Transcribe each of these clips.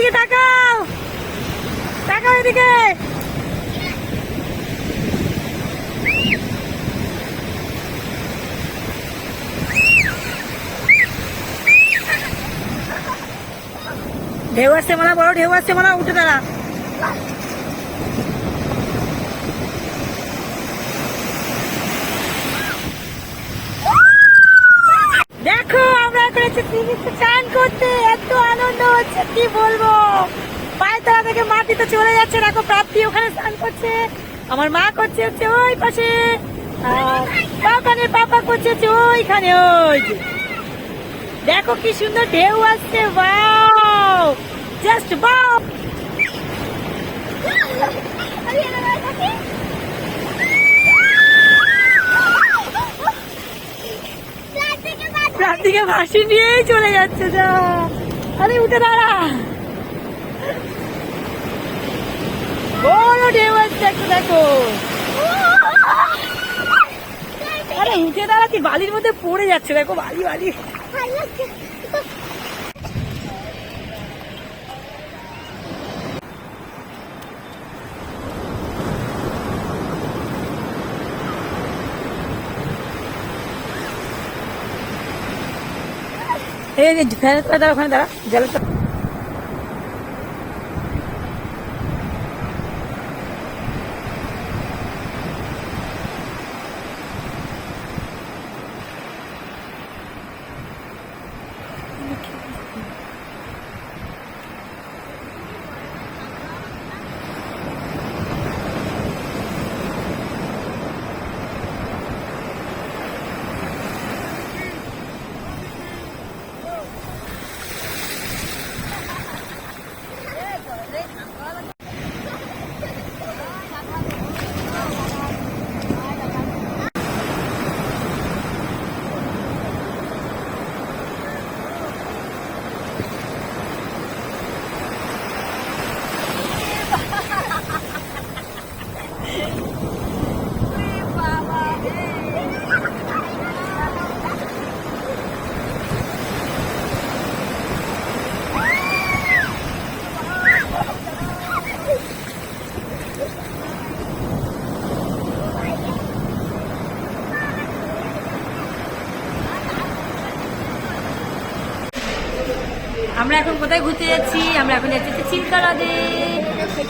এদিকে তাকাও। তাকাও এদিকে। ঢেউ আসছে মানা বড় ঢেউ আসছে মানা উঠে দাঁড়া। এখন চান করতে, এত আনন্দ হচ্ছে, কি বলব? পায়ের তলা থেকে মাটিতে চলে যাচ্ছে, দেখো প্রাপ্তি ওখানে স্নান করছে, আমার মা করছে হচ্ছে ওই পাশে পাপানের পাপা করছে হচ্ছে ওইখানে, ওই দেখো কি সুন্দর ঢেউ আসছে বাও জাস্ট বাও প্রান্তিকে ভাসি নিয়েই চলে যাচ্ছে, যা। আরে, উঠে দাঁড়া। বড় ঢেউ আসছে, একটু দেখো। আরে, উঠে দাঁড়াচ্ছি, বালির মধ্যে পড়ে যাচ্ছে, দেখো, বালি বালি। এই যে ফ্যানের তলায় দাঁড়া ওখানে দাঁড়া জলের আমরা এখন কোথায় ঘুরতে যাচ্ছি? আমরা এখন যাচ্ছি হচ্ছে চিলকারাদে।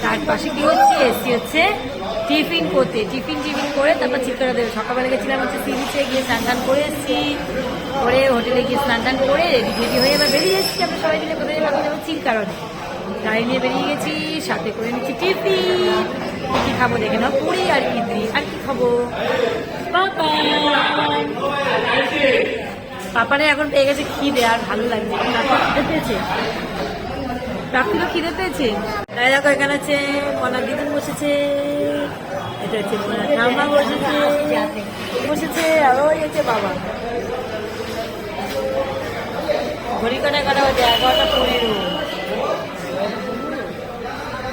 তার পাশে কি হচ্ছে? এসছি হচ্ছে। টিফিন করতে, টিফিন টিফিন করে তারপর চিলকারাদে সকালবেলা গেছিলাম হচ্ছে সি বিচে গিয়ে স্নান টান করে এসেছি। করে হোটেলে গিয়ে স্নান টান করে রেডি রেডি হয়ে এবার বেরিয়ে এসেছি আমরা সবাই মিলে কোথায় যাব যাব চিলকারাদে গাড়ি নিয়ে বেরিয়ে গেছি, সাথে করে নিচ্ছি টিফিন। কি খাব দেখে নাও, পুরি আর ইডলি। আর কি খাব? পাপারে এখন পেয়ে গেছে খিদে, আর ভালো লাগছে পেয়েছে প্রাপ্তিরও খিদে পেয়েছে? তাই দেখো এখানে আছে মনার দিদি বসেছে। এটা হচ্ছে ঠাম্মা বসেছে। বসেছে আর ওই হচ্ছে বাবা। ঘড়ি কাটা কাটা হচ্ছে এগারোটা পনেরো।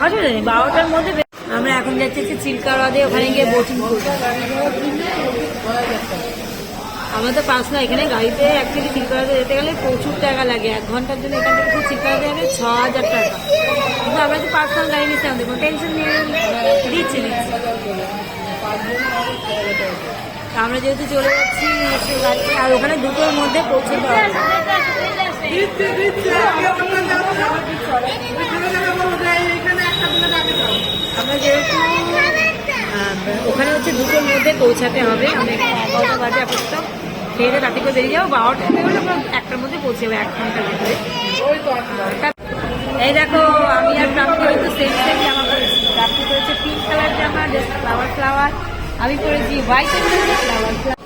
আসলে বারোটার মধ্যে আমরা এখন যাচ্ছি হচ্ছে চিল্কারাদে ওখানে গিয়ে বোটিং করব। আমার তো পাঁচ না, এখানে গাড়িতে অ্যাকচুয়ালি চিলকারাতে যেতে গেলে প্রচুর টাকা লাগে। এক ঘণ্টার জন্য এখান থেকে চিলকারাতে যাবে ছ হাজার টাকা। কিন্তু আমরা তো পার্সোনাল গাড়ি নিচ্ছি আমাদের কোনো টেনশন নিয়ে দিচ্ছি আমরা যেহেতু চলে যাচ্ছি আর ওখানে দুটোর মধ্যে পৌঁছে আমরা যেহেতু ওখানে হচ্ছে দুটোর মধ্যে পৌঁছাতে হবে। এখানে এগারোটা বাজে আপাতত খেয়ে দিয়ে রাতে করে বেরিয়ে যাব। বারোটা বেরোলে আমরা একটার মধ্যে পৌঁছে যাব, এক ঘণ্টার ভিতরে এই দেখো, আমি আর প্রাপ্তি কিন্তু সেম সেম জামা পরেছি। প্রাপ্তি করেছে পিঙ্ক কালার জামা ফ্লাওয়ার ফ্লাওয়ার আমি পরেছি হোয়াইট এর ফ্লাওয়ার ফ্লাওয়ার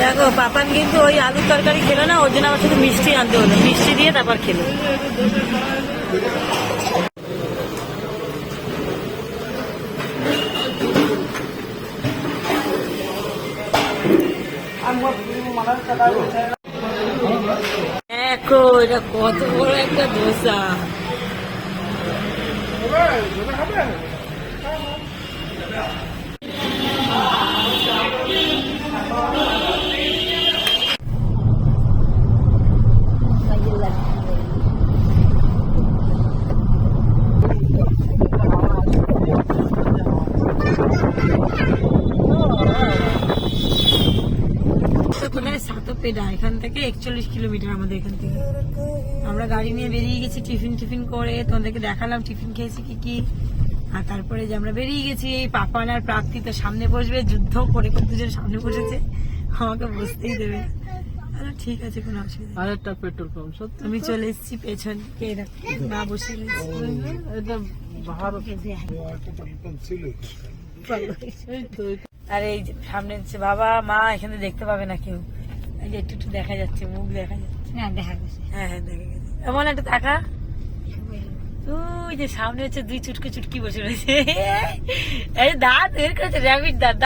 দেখো, পাপান কিন্তু ওই আলুর তরকারি খেলো না, ওর জন্য আমার শুধু মিষ্টি আনতে হলো। মিষ্টি দিয়ে তারপর খেলো। দেখো এটা কত বড় একটা ধোসা। কোথায় সাতপেডা এখান থেকে একচল্লিশ কিলোমিটার আমাদের এখান থেকে। আমরা গাড়ি নিয়ে বেরিয়ে গেছি টিফিন টিফিন করে তোমাদেরকে দেখালাম টিফিন খেয়েছি কি কি। আর তারপরে যে আমরা বেরিয়ে গেছি এই পাপান আর প্রাপ্তি তো সামনে বসবে যুদ্ধ করে করে দুজন সামনে বসেছে আমাকে বসতেই দেবে। আরে ঠিক আছে কোনো অসুবিধা নেই। আরেকটা পেট্রোল পাম্প সত্যি আমি চলে এসেছি পেছন কে মা বসে এটা ভারত আর এই যে সামনে বাবা মা এখানে দেখতে পাবে না কেউ। এই যে একটু একটু দেখা যাচ্ছে মুখ দেখা যাচ্ছে। হ্যাঁ দেখা গেছে হ্যাঁ হ্যাঁ দেখা গেছে। এমন একটা টাকা? ওই যে সামনে হচ্ছে দুই চুটকি চুটকি বসে রয়েছে। এই দাঁত বের করেছে র্যাবিট দাঁত।